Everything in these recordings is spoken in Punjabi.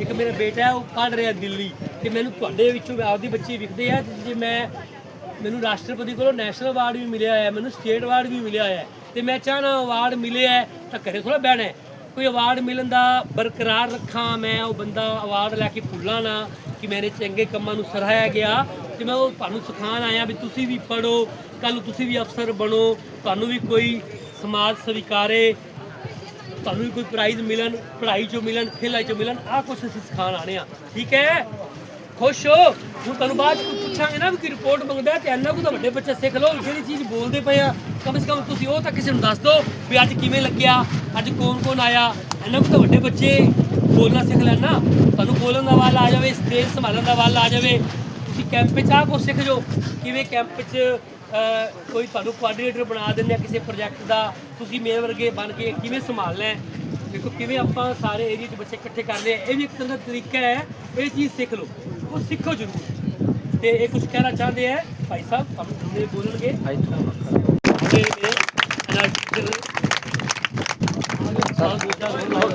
ਇੱਕ ਮੇਰਾ ਬੇਟਾ ਹੈ, ਉਹ ਪੜ੍ਹ ਰਿਹਾ ਦਿੱਲੀ ਤੇ ਮੈਨੂੰ ਤੁਹਾਡੇ ਵਿੱਚੋਂ ਆਪਦੀ ਬੱਚੇ ਵਿਖਦੇ ਆ ਜੇ ਮੈਂ ਮੈਨੂੰ ਰਾਸ਼ਟਰਪਤੀ ਕੋਲੋਂ ਨੈਸ਼ਨਲ ਅਵਾਰਡ ਵੀ ਮਿਲਿਆ ਹੈ ਮੈਨੂੰ ਸਟੇਟ ਅਵਾਰਡ ਵੀ ਮਿਲਿਆ ਹੈ ਤੇ ਮੈਂ ਚਾਹਨਾ ਅਵਾਰਡ ਮਿਲਿਆ ਹੈ ਤਾਂ ਘਰੇ ਥੋੜਾ ਬਹਿਣਾ ਹੈ। ਕੋਈ ਅਵਾਰਡ ਮਿਲਣ ਦਾ ਬਰਕਰਾਰ ਰੱਖਾਂ ਮੈਂ, ਉਹ ਬੰਦਾ ਅਵਾਰਡ ਲੈ ਕੇ ਭੁੱਲਾਂ ਨਾ ਕਿ ਮੇਰੇ ਚੰਗੇ ਕੰਮਾਂ ਨੂੰ ਸਰਾਹਿਆ ਗਿਆ ਤੇ ਮੈਂ ਉਹ ਤੁਹਾਨੂੰ ਸਿਖਾਉਣ ਆਇਆ ਵੀ ਤੁਸੀਂ ਵੀ ਪੜੋ ਕੱਲ ਨੂੰ ਤੁਸੀਂ ਵੀ ਅਫਸਰ ਬਣੋ, ਤੁਹਾਨੂੰ ਵੀ ਕੋਈ ਸਮਾਜ ਸਵੀਕਾਰੇ ਤੁਹਾਨੂੰ ਵੀ ਕੋਈ ਪ੍ਰਾਈਜ਼ ਮਿਲਣ, ਪੜ੍ਹਾਈ ਚੋਂ ਮਿਲਣ ਖੇਲਾਈ ਚੋਂ ਮਿਲਣ, ਆਹ ਕੁਛ ਅਸੀਂ ਸਿਖਾਉਣ ਆਣੇ ਆ। ਠੀਕ ਹੈ? ਖੁਸ਼ ਹੋ? ਹੁਣ ਤੁਹਾਨੂੰ ਬਾਅਦ ਚ ਪੁੱਛਾਂਗੇ ਨਾ ਵੀ ਕੀ ਰਿਪੋਰਟ ਮੰਗਦਾ ਤੇ ਇੰਨਾ ਕੁ ਤਾਂ ਵੱਡੇ ਬੱਚੇ ਸਿੱਖ ਲਓ, ਜਿਹੜੀ ਚੀਜ਼ ਬੋਲਦੇ ਪਏ ਆ, ਕਮ ਸੇ ਕਮ ਤੁਸੀਂ ਉਹ ਤਾਂ ਕਿਸੇ ਨੂੰ ਦੱਸ ਦਿਓ ਵੀ ਅੱਜ ਕਿਵੇਂ ਲੱਗਿਆ, ਅੱਜ ਕੌਣ ਕੌਣ ਆਇਆ, ਇੰਨਾ ਕੁ ਤਾਂ ਵੱਡੇ ਬੱਚੇ ਬੋਲਣਾ ਸਿੱਖ ਲੈਣ ਨਾ। ਤੁਹਾਨੂੰ ਬੋਲਣ ਦਾ ਵੱਲ ਆ ਜਾਵੇ, ਸਟੇਜ ਸੰਭਾਲਣ ਦਾ ਵੱਲ ਆ ਜਾਵੇ। ਤੁਸੀਂ ਕੈਂਪ 'ਚ ਆਹ ਕੁਛ ਸਿੱਖ ਜਾਓ, ਕਿਵੇਂ ਕੈਂਪ 'ਚ ਕੋਈ ਤੁਹਾਨੂੰ ਕੋਆਰਡੀਨੇਟਰ ਬਣਾ ਦਿੰਦੇ ਆ ਕਿਸੇ ਪ੍ਰੋਜੈਕਟ ਦਾ ਤੁਸੀਂ ਮੇਰੇ ਵਰਗੇ ਬਣ ਕੇ ਕਿਵੇਂ ਸੰਭਾਲਣਾ ਹੈ? ਦੇਖੋ ਕਿਵੇਂ ਆਪਾਂ ਸਾਰੇ ਏਰੀਆ 'ਚ ਬੱਚੇ ਇਕੱਠੇ ਕਰਦੇ ਆ ਇਹ ਵੀ ਇੱਕ ਤਰ੍ਹਾਂ ਦਾ ਤਰੀਕਾ ਹੈ ਇਹ ਚੀਜ਼ ਸਿੱਖ ਲਓ ਉਹ ਸਿੱਖੋ ਜ਼ਰੂਰ। ਤੇ ਇਹ ਕੁਝ ਕਹਿਣਾ ਚਾਹੁੰਦੇ ਆ ਭਾਈ ਸਾਹਿਬ ਤੁਹਾਨੂੰ ਬੋਲਣਗੇ?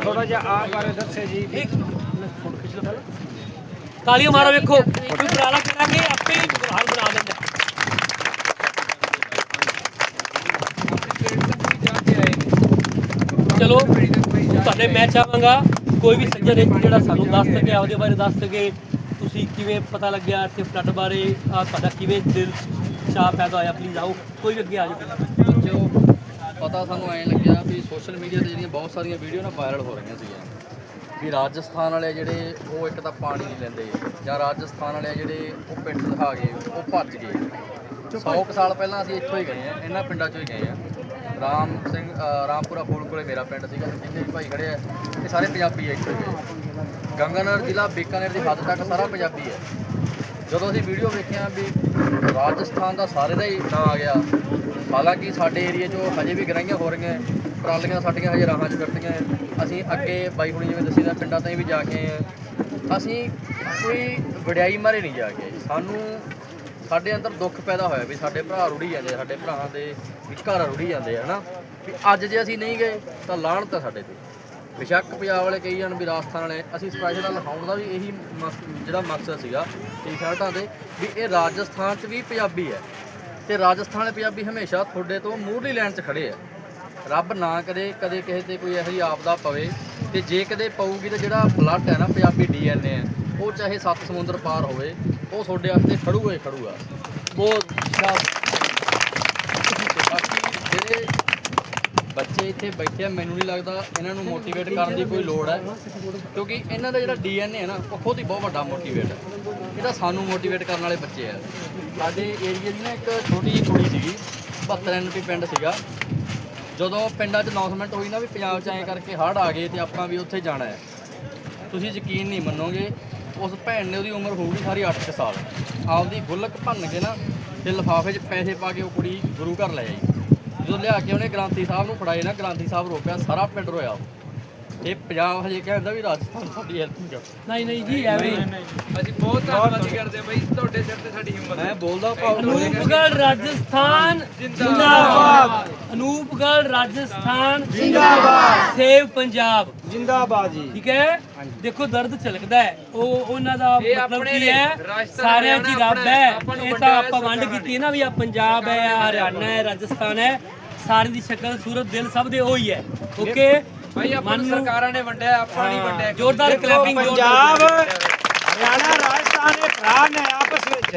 ਥੋੜਾ ਜਿਹਾ ਆ ਬਾਰੇ ਦੱਸੇ ਜੀ। ਮਾਰੋ ਵੇਖੋ। ਕੋਈ ਪੁਰਾਣਾ ਕਰਾਂਗੇ ਆਪੇ ਹੀ ਹਾਲ ਬਣਾ ਦਿੰਦਾ ਚਲੋ ਤੁਹਾਡੇ ਮੈਂ ਚਾਹਾਂਗਾ ਕੋਈ ਵੀ ਸੱਜਣ ਇੱਕ ਜਿਹੜਾ ਸਾਨੂੰ ਦੱਸ ਸਕੇ ਆਪਦੇ ਬਾਰੇ ਦੱਸ ਸਕੇ ਤੁਸੀਂ ਕਿਵੇਂ ਪਤਾ ਲੱਗਿਆ ਇੱਥੇ ਫਲੱਡ ਬਾਰੇ ਆ ਤੁਹਾਡਾ ਕਿਵੇਂ ਦਿਲ ਚਾਹ ਪੈਦਾ ਹੋਇਆ ਪਲੀਜ਼ ਆਓ ਕੋਈ ਵੀ ਅੱਗੇ ਆ ਜਾਓ। ਬੱਚਿਓ ਪਤਾ ਸਾਨੂੰ ਐਂ ਲੱਗਿਆ ਵੀ ਸੋਸ਼ਲ ਮੀਡੀਆ ਤੇ ਜਿਹੜੀਆਂ ਬਹੁਤ ਸਾਰੀਆਂ ਵੀਡੀਓ ਨਾ ਵਾਇਰਲ ਹੋ ਰਹੀਆਂ ਸੀਗੀਆਂ। ਵੀ ਰਾਜਸਥਾਨ ਵਾਲੇ ਜਿਹੜੇ ਉਹ ਇੱਕ ਤਾਂ ਪਾਣੀ ਨਹੀਂ ਲੈਂਦੇ ਜਾਂ ਰਾਜਸਥਾਨ ਵਾਲੇ ਜਿਹੜੇ ਉਹ ਪਿੰਡ ਦਿਖਾ ਗਏ ਉਹ ਭੱਜ ਗਏ। 100 ਕੁ ਸਾਲ ਪਹਿਲਾਂ ਅਸੀਂ ਇੱਥੋਂ ਹੀ ਗਏ ਆ ਇਹਨਾਂ ਪਿੰਡਾਂ ਚੋਂ ਹੀ ਗਏ ਆ ਰਾਮ ਸਿੰਘ ਰਾਮਪੁਰਾ ਫੂਲ ਕੋਲੇ ਮੇਰਾ ਪਿੰਡ ਸੀਗਾ ਜਿੰਨੇ ਵੀ ਭਾਈ ਖੜੇ ਆ ਇਹ ਸਾਰੇ ਪੰਜਾਬੀ ਆ ਇੱਥੋਂ। ਹੀ ਗੰਗਾਨਗਰ ਜ਼ਿਲ੍ਹਾ ਬੀਕਾਨੇਰ ਦੀ ਹੱਦ ਤੱਕ ਸਾਰਾ ਪੰਜਾਬੀ ਹੈ ਜਦੋਂ ਅਸੀਂ ਵੀਡੀਓ ਵੇਖਿਆ ਵੀ ਰਾਜਸਥਾਨ ਦਾ ਸਾਰੇ ਦਾ ਹੀ ਨਾਂ ਆ ਗਿਆ ਹਾਲਾਂਕਿ ਸਾਡੇ ਏਰੀਆ 'ਚੋਂ ਹਜੇ ਵੀ ਗਰਾਈਆਂ ਹੋ ਰਹੀਆਂ ਹੈ, ਟਰਾਲੀਆਂ ਸਾਡੀਆਂ ਹਜੇ ਰਾਹਾਂ 'ਚ ਫਿਰਦੀਆਂ ਅਸੀਂ ਅੱਗੇ ਬਾਈ ਹੁਣੀ ਜਿਵੇਂ ਦੱਸੀ ਦਾ ਪਿੰਡਾਂ ਤਾਈਂ ਵੀ ਜਾ ਕੇ ਆਏ ਅਸੀਂ ਕੋਈ ਵਡਿਆਈ ਮਾਰੇ ਨਹੀਂ ਜਾ ਕੇ ਸਾਨੂੰ ਸਾਡੇ ਅੰਦਰ ਦੁੱਖ ਪੈਦਾ ਹੋਇਆ ਵੀ ਸਾਡੇ ਭਰਾ ਰੁੜੀ ਜਾਂਦੇ ਸਾਡੇ ਭਰਾਵਾਂ ਦੇ ਵੀ ਘਰ ਰੁੜੀ ਜਾਂਦੇ ਆ, ਹਨਾ? ਵੀ ਅੱਜ ਜੇ ਅਸੀਂ ਨਹੀਂ ਗਏ, ਤਾਂ ਲਾਹਣਤ ਤਾਂ ਸਾਡੇ ਤੇ। ਬੇਸ਼ੱਕ ਪੰਜਾਬ ਵਾਲੇ ਕਹੀ ਜਾਣ ਵੀ ਰਾਜਸਥਾਨ ਵਾਲੇ, ਅਸੀਂ ਸਪੈਸ਼ਲ ਲਿਖਾਉਣ ਦਾ ਵੀ ਇਹੀ ਮਕ- ਜਿਹੜਾ ਮਕਸਦ ਸੀਗਾ ਟੀ-ਸ਼ਰਟਾਂ ਦੇ ਵੀ ਇਹ ਰਾਜਸਥਾਨ 'ਚ ਵੀ ਪੰਜਾਬੀ ਹੈ। ਤੇ ਰਾਜਸਥਾਨ ਵਾਲੇ ਪੰਜਾਬੀ ਹਮੇਸ਼ਾ ਤੁਹਾਡੇ ਤੋਂ ਮੂਹਰਲੀ ਲਾਈਨ 'ਚ ਖੜੇ ਆ। ਰੱਬ ਨਾ ਕਰੇ, ਕਦੇ ਕਿਸੇ ਤੇ ਕੋਈ ਇਹੋ ਜਿਹੀ ਆਪਦਾ ਪਵੇ। ਤੇ ਜੇ ਕਦੇ ਪਊਗੀ ਤਾਂ ਜਿਹੜਾ ਬਲੱਡ ਹੈ ਨਾ ਪੰਜਾਬੀ ਡੀਐਨਏ ਹੈ ਉਹ ਚਾਹੇ ਸੱਤ ਸਮੁੰਦਰ ਪਾਰ ਹੋਵੇ ਉਹ ਤੁਹਾਡੇ ਵਾਸਤੇ ਖੜੂਗਾ ਹੀ ਖੜੂਗਾ ਬਹੁਤ ਬਾਕੀ ਜਿਹੜੇ ਬੱਚੇ ਇੱਥੇ ਬੈਠੇ ਆ, ਮੈਨੂੰ ਨਹੀਂ ਲੱਗਦਾ ਇਹਨਾਂ ਨੂੰ ਮੋਟੀਵੇਟ ਕਰਨ ਦੀ ਕੋਈ ਲੋੜ ਹੈ। ਕਿਉਂਕਿ ਇਹਨਾਂ ਦਾ ਜਿਹੜਾ ਡੀਐਨਏ ਹੈ ਨਾ, ਉਹ ਖੁਦ ਹੀ ਬਹੁਤ ਵੱਡਾ ਮੋਟੀਵੇਟ ਹੈ। ਇਹਦਾ ਸਾਨੂੰ ਮੋਟੀਵੇਟ ਕਰਨ ਵਾਲੇ ਬੱਚੇ ਆ। ਸਾਡੇ ਏਰੀਆ ਦੀ ਨਾ ਇੱਕ ਛੋਟੀ ਜਿਹੀ ਕੁੜੀ ਸੀਗੀ 72 ਐਨਪੀ ਪਿੰਡ ਸੀਗਾ। ਜਦੋਂ ਪਿੰਡਾਂ 'ਚ ਅਨਾਉਂਸਮੈਂਟ ਹੋਈ ਨਾ ਵੀ ਪੰਜਾਬ 'ਚ ਐਂ ਕਰਕੇ ਹੜ੍ਹ ਆ ਗਏ ਤੇ ਆਪਾਂ ਵੀ ਉੱਥੇ ਜਾਣਾ ਹੈ। ਤੁਸੀਂ ਯਕੀਨ ਨਹੀਂ ਮੰਨੋਗੇ ਉਸ ਭੈਣ ਨੇ ਉਹਦੀ ਉਮਰ ਹੋਊਗੀ ਸਾਰੀ 8 ਸਾਲ। ਆਪਦੀ ਗੁੱਲਕ ਭੰਨ ਕੇ ਨਾ ਤੇ ਲਿਫਾਫੇ 'ਚ ਪੈਸੇ ਪਾ ਕੇ ਉਹ ਕੁੜੀ ਗੁਰੂ ਘਰ ਲੈ ਆਈ। ਜਦੋਂ ਲਿਆ ਕੇ ਉਹਨੇ ਗ੍ਰਾਂਥੀ ਸਾਹਿਬ ਨੂੰ ਫੜਾਏ ਨਾ, ਗ੍ਰਾਂਥੀ ਸਾਹਿਬ ਰੋਕਿਆ, ਸਾਰਾ ਪਿੰਡ ਰੋਇਆ ਉਹ। ਤੇ ਪੰਜਾਬ ਹਜੇ ਕਹਿੰਦਾ ਵੀ ਰਾਜਸਥਾਨ ਸਾਡੀ ਹੈਲਪ ਨਹੀਂ ਕਰਦਾ। ਨਹੀਂ ਨਹੀਂ ਜੀ ਐਵੇਂ ਅਸੀਂ ਬਹੁਤ ਧੰਨਵਾਦੀ ਕਰਦੇ ਬਈ ਤੁਹਾਡੇ ਸਿਰ ਤੇ ਸਾਡੀ ਹਿੰਮਤ ਮੈਂ ਬੋਲਦਾ ਭਾਵ ਅਨੂਪਗੜ ਰਾਜਸਥਾਨ ਜਿੰਦਾਬਾਦ। ਅਨੂਪਗੜ ਰਾਜਸਥਾਨ ਜਿੰਦਾਬਾਦ। ਸੇਵ ਪੰਜਾਬ। ਜਿੰਦਾਬਾਦ ਜੀ। ਠੀਕ ਹੈ? ਦੇਖੋ ਦਰਦ ਝਲਕਦਾ ਹੈ। ਉਹ ਉਹਨਾਂ ਦਾ ਇਹ ਮਤਲਬ ਕੀ ਹੈ? ਸਾਰਿਆਂ ਹੀ ਰੱਬ ਹੈ। ਇਹ ਤਾਂ ਆਪਾਂ ਵੰਡ ਕੀਤੀ ਹੈ ਨਾ ਵੀ ਆ ਪੰਜਾਬ ਹੈ ਆ ਹਰਿਆਣਾ ਹੈ ਰਾਜਸਥਾਨ ਹੈ। ਸਾਰਿਆਂ ਦੀ ਸ਼ਕਲ ਸੂਰਤ ਦਿਲ ਸਭ ਦੇ ਉਹੀ ਹੈ। ਓਕੇ? ਭਾਈ ਆਪਾਂ ਨੂੰ ਸਰਕਾਰਾਂ ਨੇ ਵੰਡਿਆ ਆਪਾਂ ਨਹੀਂ ਵੰਡਿਆ। ਜ਼ੋਰਦਾਰ ਕਲੈਪਿੰਗ ਪੰਜਾਬ ਹਰਿਆਣਾ ਰਾਜਸਥਾਨ ਦੇ ਭਰਾ ਨੇ ਆਪਸ ਵਿੱਚ।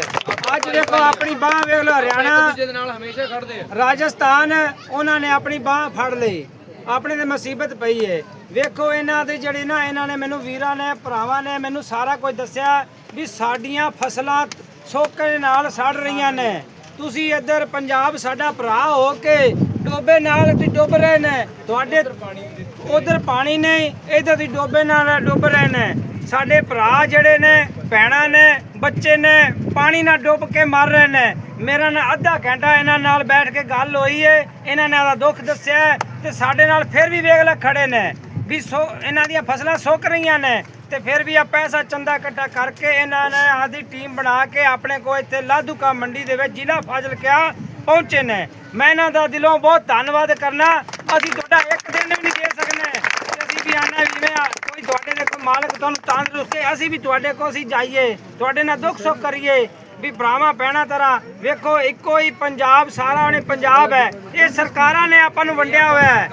ਅੱਜ ਦੇਖੋ ਆਪਣੀ ਬਾਹ ਵੇਖ ਲਓ ਹਰਿਆਣਾ ਦੂਜੇ ਦੇ ਨਾਲ ਹਮੇਸ਼ਾ ਖੜਦੇ ਆ। ਰਾਜਸਥਾਨ ਉਹਨਾਂ ਨੇ ਆਪਣੀ ਬਾਹ ਫੜ ਲਈ। ਆਪਣੇ ਤੇ ਮੁਸੀਬਤ ਪਈ ਏ। ਵੇਖੋ ਇਹਨਾਂ ਦੇ ਜਿਹੜੇ ਨਾ ਇਹਨਾਂ ਨੇ ਮੈਨੂੰ ਵੀਰਾਂ ਨੇ ਭਰਾਵਾਂ ਨੇ ਮੈਨੂੰ ਸਾਰਾ ਕੁਝ ਦੱਸਿਆ ਵੀ ਸਾਡੀਆਂ ਫਸਲਾਂ ਸੋਕੇ ਨਾਲ ਸੜ ਰਹੀਆਂ ਨੇ। ਤੁਸੀਂ ਇੱਧਰ ਪੰਜਾਬ ਸਾਡਾ ਭਰਾ ਹੋ ਕੇ ਡੋਬੇ ਨਾਲ ਤੇ ਡੁੱਬ ਰਹੇ ਨੇ। ਤੁਹਾਡੇ ਉਧਰ ਪਾਣੀ ਨਹੀਂ, ਇਧਰ ਦੀ ਡੋਬੇ ਨਾਲ ਡੁੱਬ ਰਹੇ ਨੇ। ਸਾਡੇ ਭਰਾ ਜਿਹੜੇ ਨੇ, ਭੈਣਾਂ ਨੇ, ਬੱਚੇ ਨੇ, ਪਾਣੀ ਨਾਲ ਡੁੱਬ ਕੇ ਮਰ ਰਹੇ ਨੇ। ਮੇਰਾ ਨਾਲ ਅੱਧਾ ਘੰਟਾ ਇਹਨਾਂ ਨਾਲ ਬੈਠ ਕੇ ਗੱਲ ਹੋਈ ਏ, ਇਹਨਾਂ ਨੇ ਆਦਾ ਦੁੱਖ ਦੱਸਿਆ ਹੈ ਤੇ ਸਾਡੇ ਨਾਲ ਫਿਰ ਵੀ ਵੇਖ ਖੜੇ ਨੇ ਵੀ ਸੋ ਇਹਨਾਂ ਦੀਆਂ ਫਸਲਾਂ ਸੁੱਕ ਰਹੀਆਂ ਨੇ ਤੇ ਫਿਰ ਵੀ ਆ ਪੈਸਾ ਚੰਦਾ ਇਕੱਠਾ ਕਰਕੇ ਇਹਨਾਂ ਨੇ ਆਦੀ ਟੀਮ ਬਣਾ ਕੇ ਆਪਣੇ ਕੋਲ ਇੱਥੇ ਲਾਧੂਕਾ ਮੰਡੀ ਦੇ ਵਿੱਚ ਜ਼ਿਲ੍ਹਾ ਫਾਜ਼ਿਲਕਿਆ ਪਹੁੰਚੇ ਨੇ। ਮੈਂ ਇਹਨਾਂ ਦਾ ਦਿਲੋਂ ਬਹੁਤ ਧੰਨਵਾਦ ਕਰਨਾ। ਅਸੀਂ ਤੁਹਾਡਾ ਇੱਕ ਦਿਨ ਵੀ ਨਹੀਂ ਦੇ ਸਕਨੇ। ਅਸੀਂ ਵੀ ਵੀ ਵੀ ਜਿਵੇਂ ਕੋਈ ਤੁਹਾਡੇ ਦੇ ਕੋਈ ਮਾਲਕ ਤੁਹਾਨੂੰ ਤੰਦਰੁਸਤ ਅਸੀਂ ਵੀ ਤੁਹਾਡੇ ਕੋਲ ਅਸੀਂ ਜਾਈਏ, ਤੁਹਾਡੇ ਨਾਲ ਦੁੱਖ ਸੁੱਖ ਕਰੀਏ। ਵੀ ਭਰਾਵਾਂ ਪੈਣਾ ਤਰਾ ਵੇਖੋ, ਇੱਕੋ ਹੀ ਪੰਜਾਬ, ਸਾਰਾ ਉਹਨੇ ਪੰਜਾਬ ਹੈ। ਇਹ ਸਰਕਾਰਾਂ ਨੇ ਆਪਾਂ ਨੂੰ ਵੰਡਿਆ ਹੋਇਆ ਹੈ।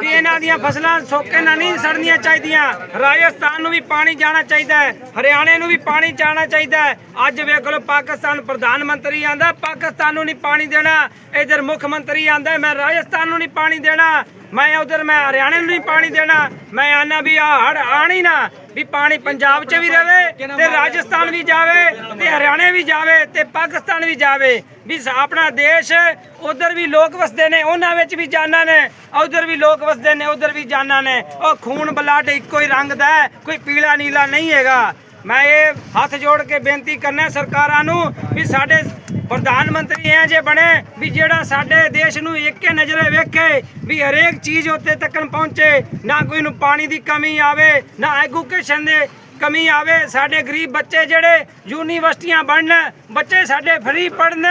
ਵੀ ਇਹਨਾਂ ਦੀਆਂ ਫਸਲਾਂ ਸੋਕੇ ਨਾਲ ਨਹੀਂ ਸੜਨੀਆਂ ਚਾਹੀਦੀਆਂ। ਰਾਜਸਥਾਨ ਨੂੰ ਵੀ ਪਾਣੀ ਜਾਣਾ ਚਾਹੀਦਾ ਹੈ। ਹਰਿਆਣੇ ਨੂੰ ਵੀ ਪਾਣੀ ਜਾਣਾ ਚਾਹੀਦਾ ਹੈ। ਅੱਜ ਵੇਖ ਲਓ ਪਾਕਿਸਤਾਨ ਪ੍ਰਧਾਨ ਮੰਤਰੀ ਆਂਦਾ ਪਾਕਿਸਤਾਨ ਨੂੰ ਨਹੀਂ ਪਾਣੀ ਦੇਣਾ। ਇਧਰ ਮੁੱਖ ਮੰਤਰੀ ਆਂਦਾ ਮੈਂ ਰਾਜਸਥਾਨ ਨੂੰ ਨਹੀਂ ਪਾਣੀ ਦੇਣਾ। ਮੈਂ ਉਧਰ ਮੈਂ ਹਰਿਆਣੇ ਨੂੰ ਨਹੀਂ ਪਾਣੀ ਦੇਣਾ। ਮੈਂ ਆਨਾ ਵੀ ਆ ਹੜ ਆਣੀ ਨਾ। ਵੀ ਪਾਣੀ ਪੰਜਾਬ 'ਚ ਵੀ ਰਵੇ ਤੇ ਰਾਜਸਥਾਨ ਵੀ ਜਾਵੇ ਤੇ ਹਰਿਆਣੇ ਵੀ ਜਾਵੇ ਤੇ ਪਾਕਿਸਤਾਨ ਵੀ ਜਾਵੇ। ਵੀ ਆਪਣਾ ਦੇਸ਼ ਉਧਰ ਵੀ ਲੋਕ ਵਸਦੇ ਨੇ, ਉਹਨਾਂ ਵਿੱਚ ਵੀ ਜਾਨਾਂ ਨੇ। ਉਧਰ ਵੀ ਲੋਕ ਵਸਦੇ ਨੇ, ਉਧਰ ਵੀ ਜਾਨਾਂ ਨੇ। ਉਹ ਖੂਨ ਬਲੱਡ ਇੱਕੋ ਹੀ ਰੰਗ ਦਾ ਕੋਈ ਪੀਲਾ ਨੀਲਾ ਨਹੀਂ ਹੈਗਾ। ਮੈਂ ਇਹ ਹੱਥ ਜੋੜ ਕੇ ਬੇਨਤੀ ਕਰਨਾ ਸਰਕਾਰਾਂ ਨੂੰ ਵੀ ਸਾਡੇ ਪ੍ਰਧਾਨ ਮੰਤਰੀ ਐ ਜੇ ਬਣੇ ਵੀ ਜਿਹੜਾ ਸਾਡੇ ਦੇਸ਼ ਨੂੰ ਇੱਕੇ ਨਜ਼ਰੇ ਵੇਖੇ ਵੀ ਹਰੇਕ ਚੀਜ਼ ਉੱਤੇ ਤੱਕਣ ਪਹੁੰਚੇ, ਨਾ ਕੋਈ ਨੂੰ ਪਾਣੀ ਦੀ ਕਮੀ ਆਵੇ, ਨਾ ਐਜੂਕੇਸ਼ਨ ਦੇ ਕਮੀ ਆਵੇ, ਸਾਡੇ ਗਰੀਬ ਬੱਚੇ ਜਿਹੜੇ ਯੂਨੀਵਰਸਿਟੀਆਂ ਬਣਨ, ਬੱਚੇ ਸਾਡੇ ਫਰੀ ਪੜਨ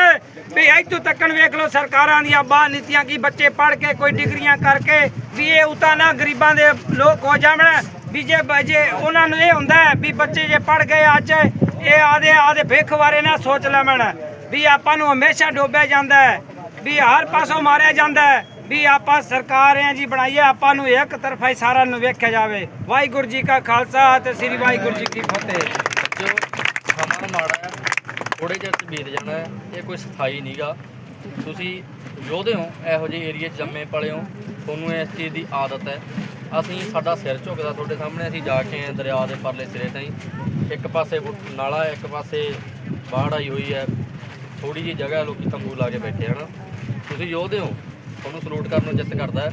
ਵੀ ਇੱਥੋਂ ਤੱਕਣ ਵੇਖ ਲਓ ਸਰਕਾਰਾਂ ਦੀਆਂ ਬਾਹ ਨੀਤੀਆਂ ਕੀ ਬੱਚੇ ਪੜ ਕੇ ਕੋਈ ਡਿਗਰੀਆਂ ਕਰਕੇ ਵੀ ਇਹ ਉਤਾ ਨਾ ਗਰੀਬਾਂ ਦੇ ਲੋਕ ਹੋ ਜਾਵਣ, ਵੀ ਜੇ ਜੇ ਉਹਨਾਂ ਨੂੰ ਇਹ ਹੁੰਦਾ ਵੀ ਬੱਚੇ ਜੇ ਪੜ ਗਏ ਅੱਜ, ਇਹ ਆਦੇ ਆਦੇ ਭਿੱਖ ਬਾਰੇ ਨਾ ਸੋਚ ਲੈਵਣ। ਵੀ ਆਪਾਂ ਨੂੰ ਹਮੇਸ਼ਾ ਡੋਬਿਆ ਜਾਂਦਾ ਹੈ, ਵੀ ਹਰ ਪਾਸੋਂ ਮਾਰਿਆ ਜਾਂਦਾ ਹੈ, ਵੀ ਆਪਾਂ ਸਰਕਾਰ ਆ ਜੀ ਬਣਾਈਏ, ਆਪਾਂ ਨੂੰ ਇੱਕ ਤਰਫਾ ਹੀ ਸਾਰਾ ਨੂੰ ਵੇਖਿਆ ਜਾਵੇ। ਵਾਹਿਗੁਰੂ ਜੀ ਕਾ ਖਾਲਸਾ ਤੇ ਸ੍ਰੀ ਵਾਹਿਗੁਰੂ ਜੀ ਕੀ ਫਤਿਹ। ਜੋ ਸਮਾਂ ਮਾੜਾ ਹੈ ਥੋੜੇ ਚਿਰ ਬੀਤ ਜਾਣਾ ਹੈ, ਇਹ ਕੋਈ ਸਥਾਈ ਨਹੀਂਗਾ ਤੁਸੀਂ ਯੋਧੇ ਹੋ, ਇਹੋ ਜਿਹੇ ਏਰੀਏ 'ਚ ਜੰਮੇ ਪਲੇ ਹੋ, ਤੁਹਾਨੂੰ ਇਸ ਚੀਜ਼ ਦੀ ਆਦਤ ਹੈ। ਅਸੀਂ, ਸਾਡਾ ਸਿਰ ਝੁਕਦਾ ਤੁਹਾਡੇ ਸਾਹਮਣੇ, ਅਸੀਂ ਜਾ ਕੇ ਆਏ ਦਰਿਆ ਦੇ ਪਰਲੇ ਸਿਰੇ ਤਾਈਂ। ਇੱਕ ਪਾਸੇ ਨਾਲਾ ਇੱਕ ਪਾਸੇ ਬਾੜ ਆਈ ਹੋਈ ਹੈ ਥੋੜੀ ਜਿਹੀ ਜਗ੍ਹਾ ਲੋਕੀ ਤੰਬੂ ਲਾ ਕੇ ਬੈਠੇ ਹਨ। ਤੁਸੀਂ ਯੋਧੇ ਹੋ, ਤੁਹਾਨੂੰ ਸਲੂਟ ਕਰਨ ਨੂੰ ਜਿੱਤ ਕਰਦਾ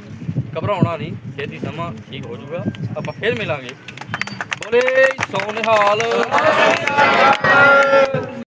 ਘਬਰਾਉਣਾ ਨਹੀਂ, ਛੇਤੀ ਸਮਾਂ ਠੀਕ ਹੋ ਜਾਊਗਾ। ਆਪਾਂ ਫੇਰ ਮਿਲਾਂਗੇ। ਬੋਲੇ ਸੋਨਿਹਾਲ।